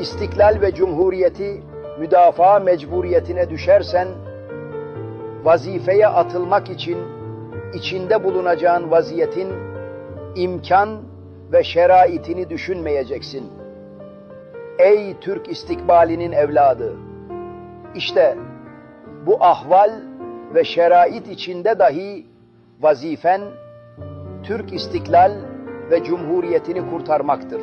istiklal ve cumhuriyeti müdafaa mecburiyetine düşersen, vazifeye atılmak için içinde bulunacağın vaziyetin imkan ve şeraitini düşünmeyeceksin. Ey Türk istikbalinin evladı! İşte bu ahval ve şerait içinde dahi vazifen Türk istiklal ve cumhuriyetini kurtarmaktır.